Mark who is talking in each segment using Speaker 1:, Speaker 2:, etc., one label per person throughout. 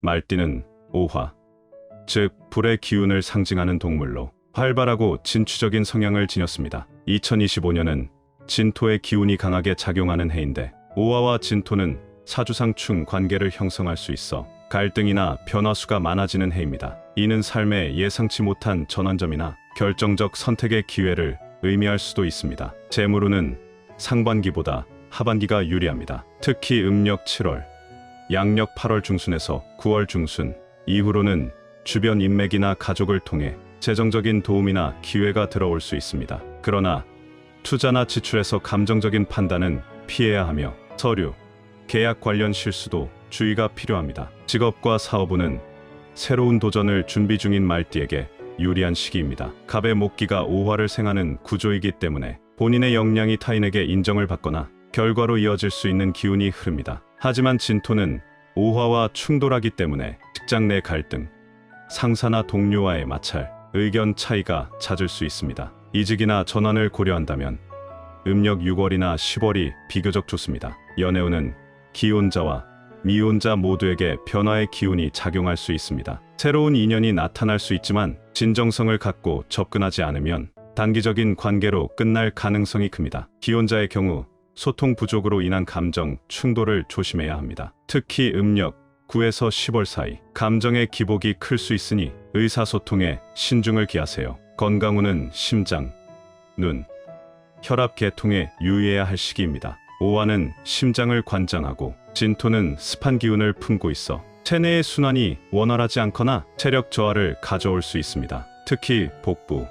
Speaker 1: 말띠는 오화, 즉 불의 기운을 상징하는 동물로 활발하고 진취적인 성향을 지녔습니다. 2025년은 진토의 기운이 강하게 작용하는 해인데 오화와 진토는 사주상 충 관계를 형성할 수 있어 갈등이나 변화수가 많아지는 해입니다. 이는 삶에 예상치 못한 전환점이나 결정적 선택의 기회를 의미할 수도 있습니다. 재물운은 상반기보다 하반기가 유리합니다. 특히 음력 7월, 양력 8월 중순에서 9월 중순 이후로는 주변 인맥이나 가족을 통해 재정적인 도움이나 기회가 들어올 수 있습니다. 그러나 투자나 지출에서 감정적인 판단은 피해야 하며 서류, 계약 관련 실수도 주의가 필요합니다. 직업과 사업운은 새로운 도전을 준비 중인 말띠에게 유리한 시기입니다. 갑의 목기가 오화를 생하는 구조이기 때문에 본인의 역량이 타인에게 인정을 받거나 결과로 이어질 수 있는 기운이 흐릅니다. 하지만 진토는 오화와 충돌하기 때문에 직장 내 갈등, 상사나 동료와의 마찰, 의견 차이가 잦을 수 있습니다. 이직이나 전환을 고려한다면 음력 6월이나 10월이 비교적 좋습니다. 연애운은 기혼자와 미혼자 모두에게 변화의 기운이 작용할 수 있습니다. 새로운 인연이 나타날 수 있지만 진정성을 갖고 접근하지 않으면 단기적인 관계로 끝날 가능성이 큽니다. 기혼자의 경우 소통 부족으로 인한 감정 충돌을 조심해야 합니다. 특히 음력 9에서 10월 사이 감정의 기복이 클 수 있으니 의사소통에 신중을 기하세요. 건강운은 심장, 눈, 혈압 계통에 유의해야 할 시기입니다. 오화는 심장을 관장하고 진토는 습한 기운을 품고 있어 체내의 순환이 원활하지 않거나 체력 저하를 가져올 수 있습니다. 특히 복부,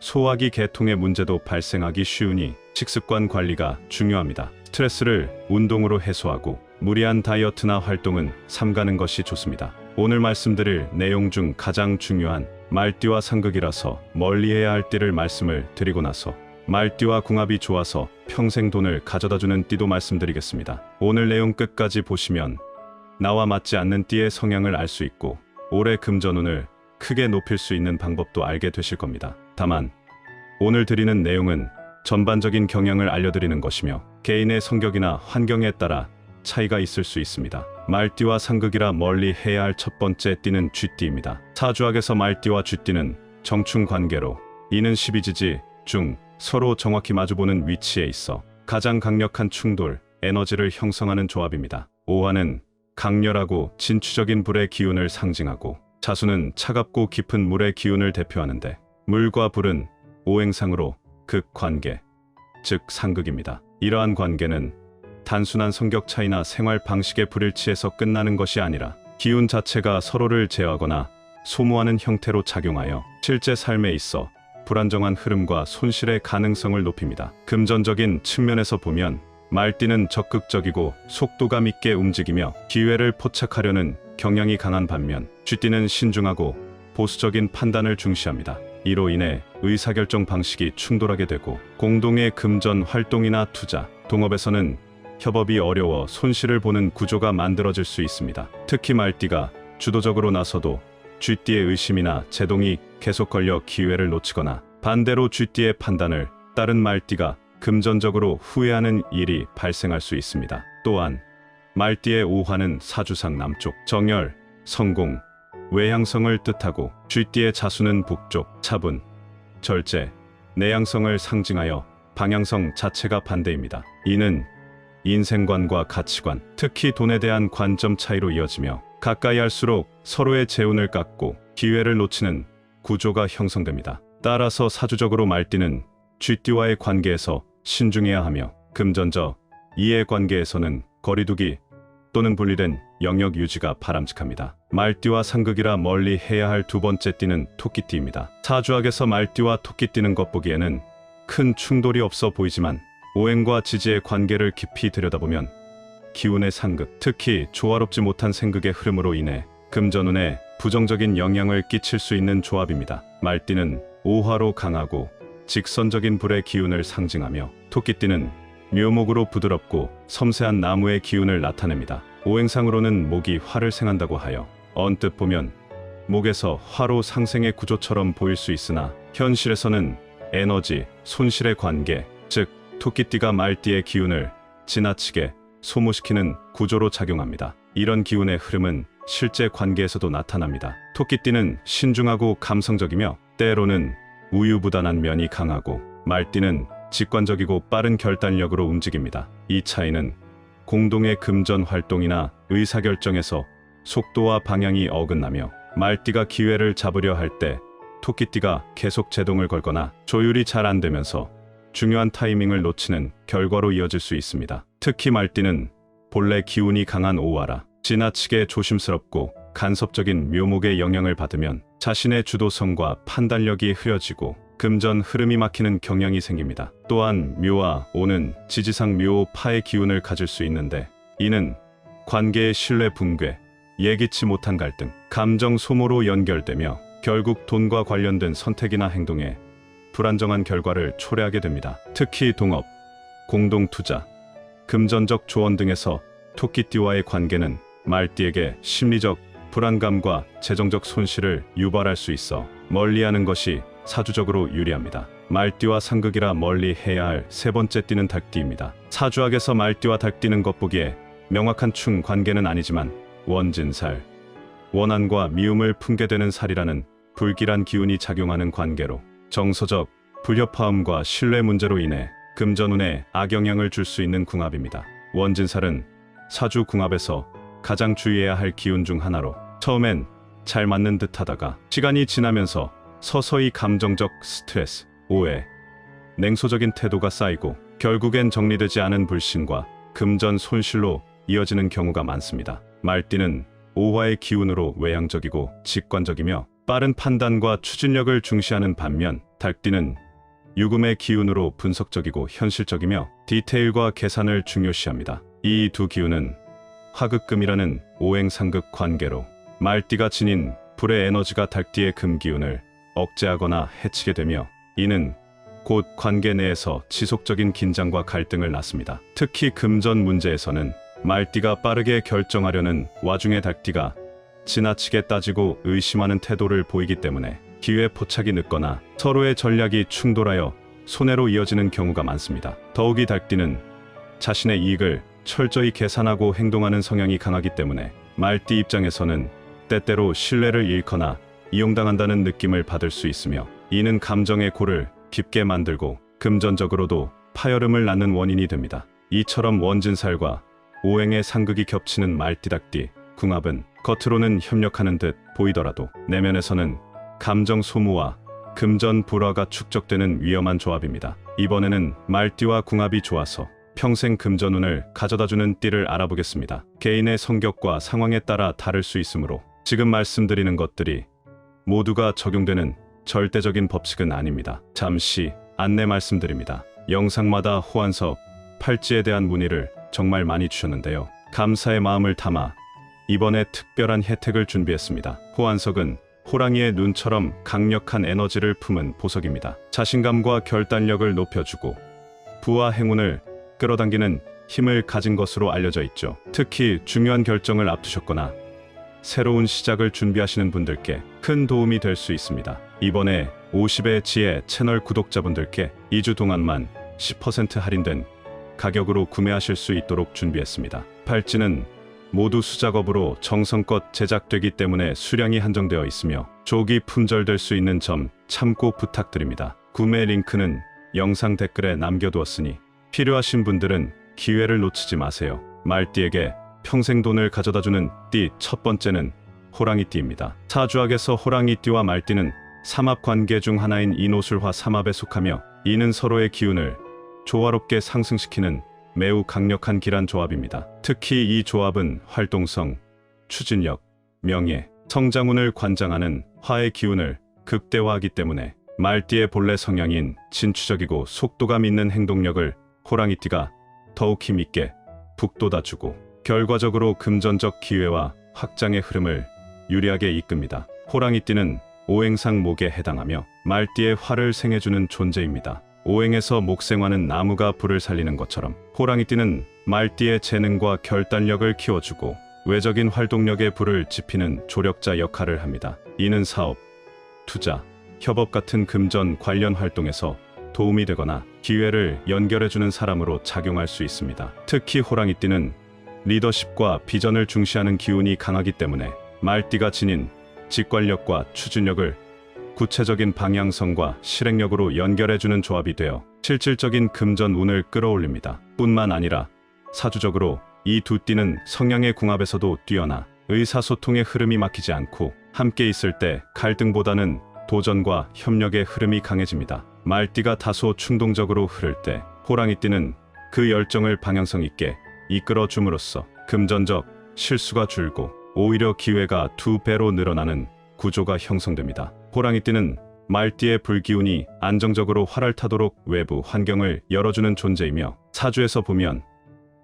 Speaker 1: 소화기 계통의 문제도 발생하기 쉬우니 식습관 관리가 중요합니다. 스트레스를 운동으로 해소하고 무리한 다이어트나 활동은 삼가는 것이 좋습니다. 오늘 말씀드릴 내용 중 가장 중요한 말띠와 상극이라서 멀리해야 할 띠를 말씀을 드리고 나서 말띠와 궁합이 좋아서 평생 돈을 가져다주는 띠도 말씀드리겠습니다. 오늘 내용 끝까지 보시면 나와 맞지 않는 띠의 성향을 알 수 있고 올해 금전운을 크게 높일 수 있는 방법도 알게 되실 겁니다. 다만 오늘 드리는 내용은 전반적인 경향을 알려드리는 것이며 개인의 성격이나 환경에 따라 차이가 있을 수 있습니다. 말띠와 상극이라 멀리 해야 할 첫 번째 띠는 쥐띠입니다. 사주학에서 말띠와 쥐띠는 정충 관계로 이는 12지지 중 서로 정확히 마주보는 위치에 있어 가장 강력한 충돌, 에너지를 형성하는 조합입니다. 오화는 강렬하고 진취적인 불의 기운을 상징하고 자수는 차갑고 깊은 물의 기운을 대표하는데 물과 불은 오행상으로 극관계, 즉 상극입니다. 이러한 관계는 단순한 성격 차이나 생활 방식의 불일치에서 끝나는 것이 아니라 기운 자체가 서로를 제어하거나 소모하는 형태로 작용하여 실제 삶에 있어 불안정한 흐름과 손실의 가능성을 높입니다. 금전적인 측면에서 보면 말띠는 적극적이고 속도감 있게 움직이며 기회를 포착하려는 경향이 강한 반면 쥐띠는 신중하고 보수적인 판단을 중시합니다. 이로 인해 의사결정 방식이 충돌하게 되고 공동의 금전 활동이나 투자, 동업에서는 협업이 어려워 손실을 보는 구조가 만들어질 수 있습니다. 특히 말띠가 주도적으로 나서도 쥐띠의 의심이나 제동이 계속 걸려 기회를 놓치거나 반대로 쥐띠의 판단을 따른 말띠가 금전적으로 후회하는 일이 발생할 수 있습니다. 또한 말띠의 오화는 사주상 남쪽, 정열, 성공, 외향성을 뜻하고 쥐띠의 자수는 북쪽, 차분, 절제, 내향성을 상징하여 방향성 자체가 반대입니다. 이는 인생관과 가치관, 특히 돈에 대한 관점 차이로 이어지며 가까이 할수록 서로의 재운을 깎고 기회를 놓치는 구조가 형성됩니다. 따라서 사주적으로 말띠는 쥐띠와의 관계에서 신중해야 하며 금전적 이해관계에서는 거리두기 또는 분리된 영역 유지가 바람직합니다. 말띠와 상극이라 멀리 해야 할 두 번째 띠는 토끼띠입니다. 사주학에서 말띠와 토끼띠는 겉보기에는 큰 충돌이 없어 보이지만 오행과 지지의 관계를 깊이 들여다보면 기운의 상극, 특히 조화롭지 못한 생극의 흐름으로 인해 금전운에 부정적인 영향을 끼칠 수 있는 조합입니다. 말띠는 오화로 강하고 직선적인 불의 기운을 상징하며 토끼띠는 묘목으로 부드럽고 섬세한 나무의 기운을 나타냅니다. 오행상으로는 목이 화를 생한다고 하여 언뜻 보면 목에서 화로 상생의 구조처럼 보일 수 있으나 현실에서는 에너지, 손실의 관계, 즉 토끼띠가 말띠의 기운을 지나치게 소모시키는 구조로 작용합니다. 이런 기운의 흐름은 실제 관계에서도 나타납니다. 토끼띠는 신중하고 감성적이며 때로는 우유부단한 면이 강하고 말띠는 직관적이고 빠른 결단력으로 움직입니다. 이 차이는 공동의 금전 활동이나 의사결정에서 속도와 방향이 어긋나며 말띠가 기회를 잡으려 할 때 토끼띠가 계속 제동을 걸거나 조율이 잘 안 되면서 중요한 타이밍을 놓치는 결과로 이어질 수 있습니다. 특히 말띠는 본래 기운이 강한 오화라 지나치게 조심스럽고 간섭적인 묘목의 영향을 받으면 자신의 주도성과 판단력이 흐려지고 금전 흐름이 막히는 경향이 생깁니다. 또한 묘와 오는 지지상 묘 파의 기운을 가질 수 있는데 이는 관계의 신뢰 붕괴, 예기치 못한 갈등, 감정 소모로 연결되며 결국 돈과 관련된 선택이나 행동에 불안정한 결과를 초래하게 됩니다. 특히 동업, 공동 투자, 금전적 조언 등에서 토끼띠와의 관계는 말띠에게 심리적 불안감과 재정적 손실을 유발할 수 있어 멀리하는 것이 사주적으로 유리합니다. 말띠와 상극이라 멀리 해야 할 세 번째 띠는 닭띠입니다. 사주학에서 말띠와 닭띠는 겉보기에 명확한 충 관계는 아니지만 원진살, 원한과 미움을 품게 되는 살이라는 불길한 기운이 작용하는 관계로 정서적 불협화음과 신뢰 문제로 인해 금전운에 악영향을 줄 수 있는 궁합입니다. 원진살은 사주 궁합에서 가장 주의해야 할 기운 중 하나로 처음엔 잘 맞는 듯 하다가 시간이 지나면서 서서히 감정적 스트레스, 오해, 냉소적인 태도가 쌓이고 결국엔 정리되지 않은 불신과 금전 손실로 이어지는 경우가 많습니다. 말띠는 오화의 기운으로 외향적이고 직관적이며 빠른 판단과 추진력을 중시하는 반면 닭띠는 유금의 기운으로 분석적이고 현실적이며 디테일과 계산을 중요시합니다. 이 두 기운은 화극금이라는 오행상극 관계로 말띠가 지닌 불의 에너지가 닭띠의 금 기운을 억제하거나 해치게 되며 이는 곧 관계 내에서 지속적인 긴장과 갈등을 낳습니다. 특히 금전 문제에서는 말띠가 빠르게 결정하려는 와중에 닭띠가 지나치게 따지고 의심하는 태도를 보이기 때문에 기회 포착이 늦거나 서로의 전략이 충돌하여 손해로 이어지는 경우가 많습니다. 더욱이 닭띠는 자신의 이익을 철저히 계산하고 행동하는 성향이 강하기 때문에 말띠 입장에서는 때때로 신뢰를 잃거나 이용당한다는 느낌을 받을 수 있으며 이는 감정의 골을 깊게 만들고 금전적으로도 파열음을 낳는 원인이 됩니다. 이처럼 원진살과 오행의 상극이 겹치는 말띠닭띠 궁합은 겉으로는 협력하는 듯 보이더라도 내면에서는 감정 소모와 금전 불화가 축적되는 위험한 조합입니다. 이번에는 말띠와 궁합이 좋아서 평생 금전운을 가져다주는 띠를 알아보겠습니다. 개인의 성격과 상황에 따라 다를 수 있으므로 지금 말씀드리는 것들이 모두가 적용되는 절대적인 법칙은 아닙니다. 잠시 안내 말씀드립니다. 영상마다 호환석, 팔찌에 대한 문의를 정말 많이 주셨는데요. 감사의 마음을 담아 이번에 특별한 혜택을 준비했습니다. 호환석은 호랑이의 눈처럼 강력한 에너지를 품은 보석입니다. 자신감과 결단력을 높여주고 부와 행운을 끌어당기는 힘을 가진 것으로 알려져 있죠. 특히 중요한 결정을 앞두셨거나 새로운 시작을 준비하시는 분들께 큰 도움이 될 수 있습니다. 이번에 50의 지혜 채널 구독자분들께 2주 동안만 10% 할인된 가격으로 구매하실 수 있도록 준비했습니다. 팔찌는 모두 수작업으로 정성껏 제작되기 때문에 수량이 한정되어 있으며 조기 품절될 수 있는 점 참고 부탁드립니다. 구매 링크는 영상 댓글에 남겨두었으니 필요하신 분들은 기회를 놓치지 마세요. 말띠에게 평생 돈을 가져다주는 띠 첫 번째는 호랑이띠입니다. 사주학에서 호랑이띠와 말띠는 삼합 관계 중 하나인 이노술화 삼합에 속하며 이는 서로의 기운을 조화롭게 상승시키는 매우 강력한 기란 조합입니다. 특히 이 조합은 활동성, 추진력, 명예, 성장운을 관장하는 화의 기운을 극대화하기 때문에 말띠의 본래 성향인 진취적이고 속도감 있는 행동력을 호랑이띠가 더욱 힘있게 북돋아주고 결과적으로 금전적 기회와 확장의 흐름을 유리하게 이끕니다. 호랑이띠는 오행상 목에 해당하며 말띠의 화를 생해주는 존재입니다. 오행에서 목생화는 나무가 불을 살리는 것처럼 호랑이띠는 말띠의 재능과 결단력을 키워주고 외적인 활동력에 불을 지피는 조력자 역할을 합니다. 이는 사업, 투자, 협업 같은 금전 관련 활동에서 도움이 되거나 기회를 연결해주는 사람으로 작용할 수 있습니다. 특히 호랑이띠는 리더십과 비전을 중시하는 기운이 강하기 때문에 말띠가 지닌 직관력과 추진력을 구체적인 방향성과 실행력으로 연결해주는 조합이 되어 실질적인 금전 운을 끌어올립니다. 뿐만 아니라 사주적으로 이 두 띠는 성향의 궁합에서도 뛰어나 의사소통의 흐름이 막히지 않고 함께 있을 때 갈등보다는 도전과 협력의 흐름이 강해집니다. 말띠가 다소 충동적으로 흐를 때 호랑이띠는 그 열정을 방향성 있게 이끌어 줌으로써 금전적 실수가 줄고 오히려 기회가 두 배로 늘어나는 구조가 형성됩니다. 호랑이띠는 말띠의 불기운이 안정적으로 활을 타도록 외부 환경을 열어주는 존재이며 사주에서 보면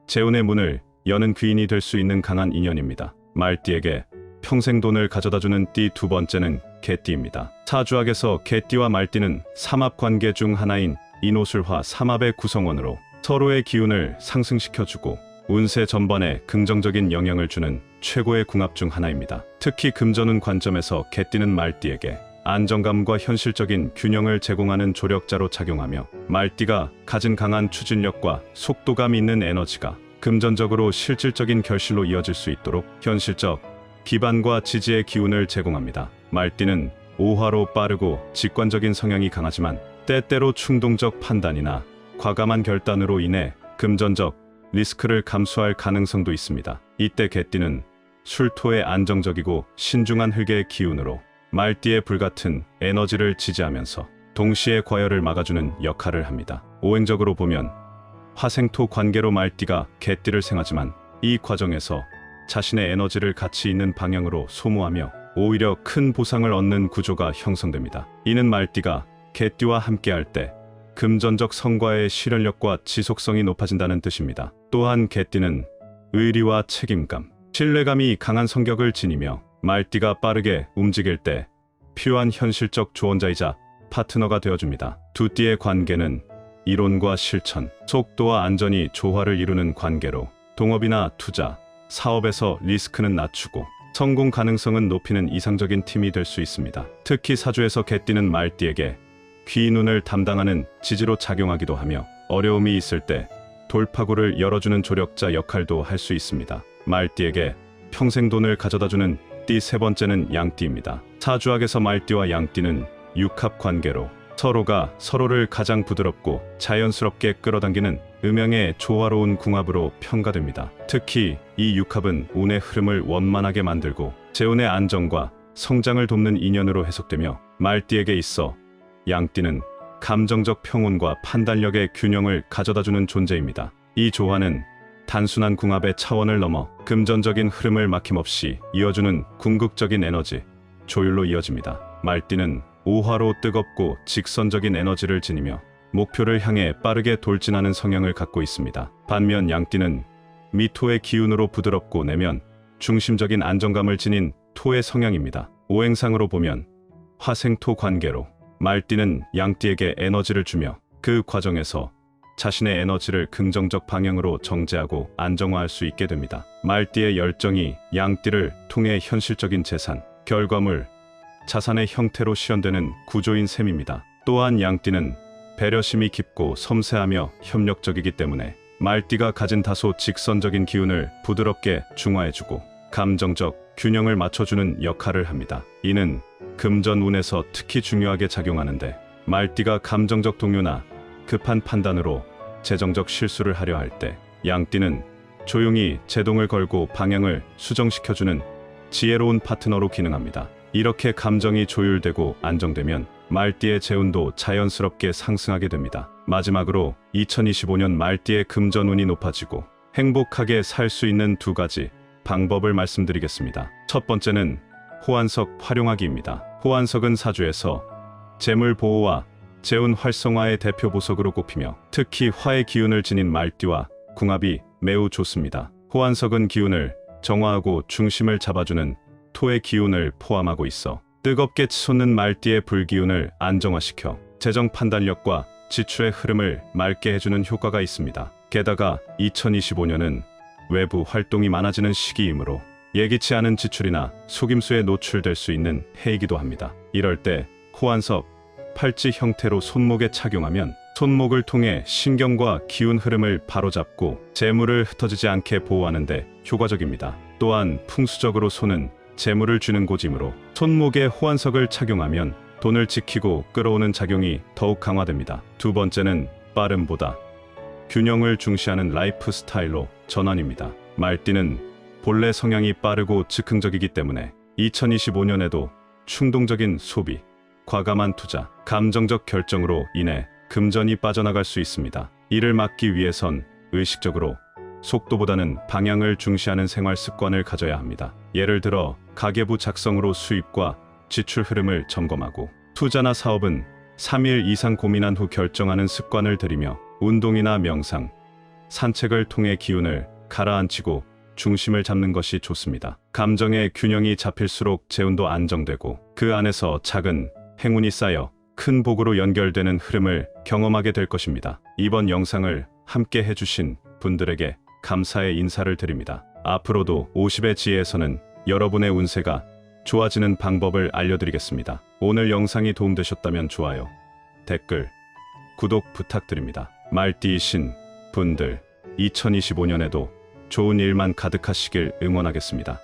Speaker 1: 재운의 문을 여는 귀인이 될 수 있는 강한 인연입니다. 말띠에게 평생 돈을 가져다주는 띠 두 번째는 개띠입니다. 사주학에서 개띠와 말띠는 삼합 관계 중 하나인 인호술화 삼합의 구성원으로 서로의 기운을 상승시켜주고 운세 전반에 긍정적인 영향을 주는 최고의 궁합 중 하나입니다. 특히 금전운 관점에서 개띠는 말띠에게 안정감과 현실적인 균형을 제공하는 조력자로 작용하며 말띠가 가진 강한 추진력과 속도감 있는 에너지가 금전적으로 실질적인 결실로 이어질 수 있도록 현실적 기반과 지지의 기운을 제공합니다. 말띠는 오화로 빠르고 직관적인 성향이 강하지만 때때로 충동적 판단이나 과감한 결단으로 인해 금전적 리스크를 감수할 가능성도 있습니다. 이때 개띠는 술토의 안정적이고 신중한 흙의 기운으로 말띠의 불같은 에너지를 지지하면서 동시에 과열을 막아주는 역할을 합니다. 오행적으로 보면 화생토 관계로 말띠가 개띠를 생하지만 이 과정에서 자신의 에너지를 가치 있는 방향으로 소모하며 오히려 큰 보상을 얻는 구조가 형성됩니다. 이는 말띠가 개띠와 함께할 때 금전적 성과의 실현력과 지속성이 높아진다는 뜻입니다. 또한 개띠는 의리와 책임감, 신뢰감이 강한 성격을 지니며 말띠가 빠르게 움직일 때 필요한 현실적 조언자이자 파트너가 되어줍니다. 두 띠의 관계는 이론과 실천, 속도와 안전이 조화를 이루는 관계로 동업이나 투자, 사업에서 리스크는 낮추고 성공 가능성은 높이는 이상적인 팀이 될 수 있습니다. 특히 사주에서 개띠는 말띠에게 귀눈을 담당하는 지지로 작용하기도 하며 어려움이 있을 때 돌파구를 열어주는 조력자 역할도 할 수 있습니다. 말띠에게 평생 돈을 가져다주는 띠 세 번째는 양띠입니다. 사주학에서 말띠와 양띠는 육합 관계로 서로가 서로를 가장 부드럽고 자연스럽게 끌어당기는 음영의 조화로운 궁합으로 평가됩니다. 특히 이 육합은 운의 흐름을 원만하게 만들고 재운의 안정과 성장을 돕는 인연으로 해석되며 말띠에게 있어 양띠는 감정적 평온과 판단력의 균형을 가져다주는 존재입니다. 이 조화는 단순한 궁합의 차원을 넘어 금전적인 흐름을 막힘없이 이어주는 궁극적인 에너지, 조율로 이어집니다. 말띠는 오화로 뜨겁고 직선적인 에너지를 지니며 목표를 향해 빠르게 돌진하는 성향을 갖고 있습니다. 반면 양띠는 미토의 기운으로 부드럽고 내면 중심적인 안정감을 지닌 토의 성향입니다. 오행상으로 보면 화생토 관계로 말띠는 양띠에게 에너지를 주며 그 과정에서 자신의 에너지를 긍정적 방향으로 정제하고 안정화할 수 있게 됩니다. 말띠의 열정이 양띠를 통해 현실적인 재산, 결과물, 자산의 형태로 실현되는 구조인 셈입니다. 또한 양띠는 배려심이 깊고 섬세하며 협력적이기 때문에 말띠가 가진 다소 직선적인 기운을 부드럽게 중화해주고 감정적 균형을 맞춰주는 역할을 합니다. 이는 금전운에서 특히 중요하게 작용하는데 말띠가 감정적 동요나 급한 판단으로 재정적 실수를 하려 할 때 양띠는 조용히 제동을 걸고 방향을 수정시켜주는 지혜로운 파트너로 기능합니다. 이렇게 감정이 조율되고 안정되면 말띠의 재운도 자연스럽게 상승하게 됩니다. 마지막으로 2025년 말띠의 금전운이 높아지고 행복하게 살 수 있는 두 가지 방법을 말씀드리겠습니다. 첫 번째는 호환석 활용하기입니다. 호환석은 사주에서 재물 보호와 재운 활성화의 대표 보석으로 꼽히며 특히 화의 기운을 지닌 말띠와 궁합이 매우 좋습니다. 호환석은 기운을 정화하고 중심을 잡아주는 토의 기운을 포함하고 있어 뜨겁게 치솟는 말띠의 불기운을 안정화시켜 재정 판단력과 지출의 흐름을 맑게 해주는 효과가 있습니다. 게다가 2025년은 외부 활동이 많아지는 시기이므로 예기치 않은 지출이나 속임수에 노출될 수 있는 해이기도 합니다. 이럴 때 호환석, 팔찌 형태로 손목에 착용하면 손목을 통해 신경과 기운 흐름을 바로잡고 재물을 흩어지지 않게 보호하는 데 효과적입니다. 또한 풍수적으로 손은 재물을 주는 고짐으로 손목에 호환석을 착용하면 돈을 지키고 끌어오는 작용이 더욱 강화됩니다. 두 번째는 빠름보다 균형을 중시하는 라이프 스타일로 전환입니다. 말띠는 본래 성향이 빠르고 즉흥적이기 때문에 2025년에도 충동적인 소비, 과감한 투자, 감정적 결정으로 인해 금전이 빠져나갈 수 있습니다. 이를 막기 위해선 의식적으로 속도보다는 방향을 중시하는 생활 습관을 가져야 합니다. 예를 들어 가계부 작성으로 수입과 지출 흐름을 점검하고 투자나 사업은 3일 이상 고민한 후 결정하는 습관을 들이며 운동이나 명상, 산책을 통해 기운을 가라앉히고 중심을 잡는 것이 좋습니다. 감정의 균형이 잡힐수록 재운도 안정되고 그 안에서 작은 행운이 쌓여 큰 복으로 연결되는 흐름을 경험하게 될 것입니다. 이번 영상을 함께 해주신 분들에게 감사의 인사를 드립니다. 앞으로도 50의 지혜에서는 여러분의 운세가 좋아지는 방법을 알려드리겠습니다. 오늘 영상이 도움되셨다면 좋아요, 댓글, 구독 부탁드립니다. 말띠이신 분들 2025년에도 좋은 일만 가득하시길 응원하겠습니다.